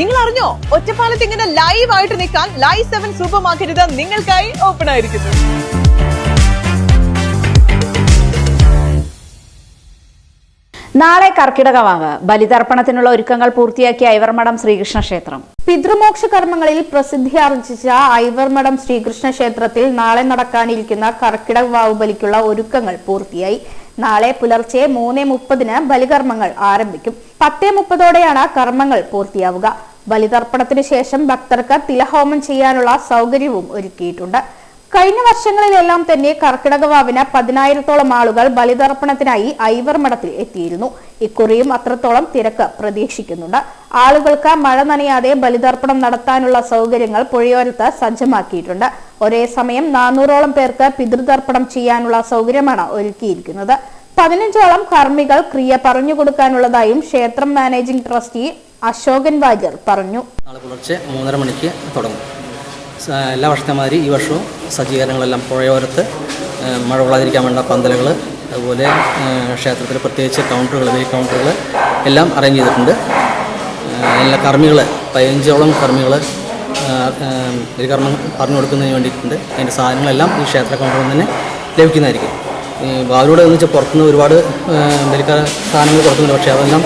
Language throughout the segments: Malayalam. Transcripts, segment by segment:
നിങ്ങൾ അറിഞ്ഞോ ഒറ്റപ്പാലത്ത് ഇങ്ങനെ ലൈവ് ആയിട്ട് നിൽക്കാൻ ലൈവ് സെവൻ സൂപ്പർ മാർക്കറ്റ് നിങ്ങൾക്കായി ഓപ്പൺ ആയിരിക്കുന്നു. നാളെ കർക്കിടക വാവ് ബലിതർപ്പണത്തിനുള്ള ഒരുക്കങ്ങൾ പൂർത്തിയാക്കിയ ഐവർമഠം ശ്രീകൃഷ്ണ ക്ഷേത്രം പിതൃമോക്ഷ കർമ്മങ്ങളിൽ പ്രസിദ്ധി ആർജിച്ച ഐവർമഠം ശ്രീകൃഷ്ണ ക്ഷേത്രത്തിൽ നാളെ നടക്കാനിരിക്കുന്ന കർക്കിടക വാവ് ബലിക്കുള്ള ഒരുക്കങ്ങൾ പൂർത്തിയായി. നാളെ പുലർച്ചെ മൂന്ന് മുപ്പതിന് ബലികർമ്മങ്ങൾ ആരംഭിക്കും. പത്തേ മുപ്പതോടെയാണ് കർമ്മങ്ങൾ പൂർത്തിയാവുക. ബലിതർപ്പണത്തിന് ശേഷം ഭക്തർക്ക് തിലഹോമം ചെയ്യാനുള്ള സൗകര്യവും ഒരുക്കിയിട്ടുണ്ട്. കഴിഞ്ഞ വർഷങ്ങളിലെല്ലാം തന്നെ കർക്കിടക വാവിന് പതിനായിരത്തോളം ആളുകൾ ബലിതർപ്പണത്തിനായി ഐവർ മഠത്തിൽ എത്തിയിരുന്നു. ഇക്കുറിയും അത്രത്തോളം തിരക്ക് പ്രതീക്ഷിക്കുന്നുണ്ട്. ആളുകൾക്ക് മഴ നനയാതെ ബലിതർപ്പണം നടത്താനുള്ള സൗകര്യങ്ങൾ പുഴയോരത്ത് സജ്ജമാക്കിയിട്ടുണ്ട്. ഒരേ സമയം നാനൂറോളം പേർക്ക് പിതൃതർപ്പണം ചെയ്യാനുള്ള സൗകര്യമാണ് ഒരുക്കിയിരിക്കുന്നത്. പതിനഞ്ചോളം കർമ്മികൾ ക്രിയ പറഞ്ഞു കൊടുക്കാനുള്ളതായും ക്ഷേത്രം മാനേജിംഗ് ട്രസ്റ്റി അശോകൻ വാര്യർ പറഞ്ഞു. നാളെ പുലർച്ചെ മൂന്നര മണിക്ക് തുടങ്ങും. എല്ലാ വർഷത്തെ മാതിരി ഈ വർഷവും സജ്ജീകരണങ്ങളെല്ലാം പുഴയോരത്ത് മഴ കൊള്ളാതിരിക്കാൻ വേണ്ട പന്തലുകൾ അതുപോലെ ക്ഷേത്രത്തിൽ പ്രത്യേകിച്ച് കൗണ്ടറുകൾ വെയിൽ കൗണ്ടറുകൾ എല്ലാം അറേഞ്ച് ചെയ്തിട്ടുണ്ട്. എല്ലാ കർമ്മികൾ പതിനഞ്ചോളം കർമ്മികൾ ഒരു കർമ്മം പറഞ്ഞു കൊടുക്കുന്നതിന് വേണ്ടിയിട്ടുണ്ട്. അതിന്റെ സാധനങ്ങളെല്ലാം ഈ ക്ഷേത്ര കൗണ്ടറിൽ തന്നെ ലഭിക്കുന്നതായിരിക്കും. ഈ ബാവിലൂടെ എന്ന് വെച്ചാൽ പുറത്തുനിന്ന് ഒരുപാട് ബലിക്കാർ ബലിക്ക സാധനങ്ങൾ കൊടുക്കുന്നുണ്ട്. പക്ഷേ അതെല്ലാം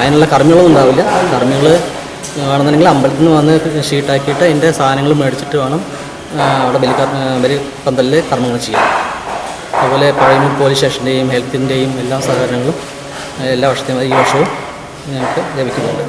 അതിനുള്ള കർമ്മികളൊന്നും ഉണ്ടാവില്ല. കർമ്മികൾ വേണമെന്നുണ്ടെങ്കിൽ അമ്പലത്തിൽ നിന്ന് വന്ന് ഷീട്ടാക്കിയിട്ട് അതിന്റെ സാധനങ്ങൾ മേടിച്ചിട്ട് വേണം അവിടെ ബലി ബലി പന്തലിൽ കർമ്മങ്ങൾ ചെയ്യാൻ. അതുപോലെ പഴയ പോലീസ് സ്റ്റേഷന്റെയും ഹെൽത്തിന്റെയും എല്ലാ സഹകരണങ്ങളും എല്ലാ വർഷത്തെയും ഈ വർഷവും ഞങ്ങൾക്ക് ലഭിക്കുന്നുണ്ട്.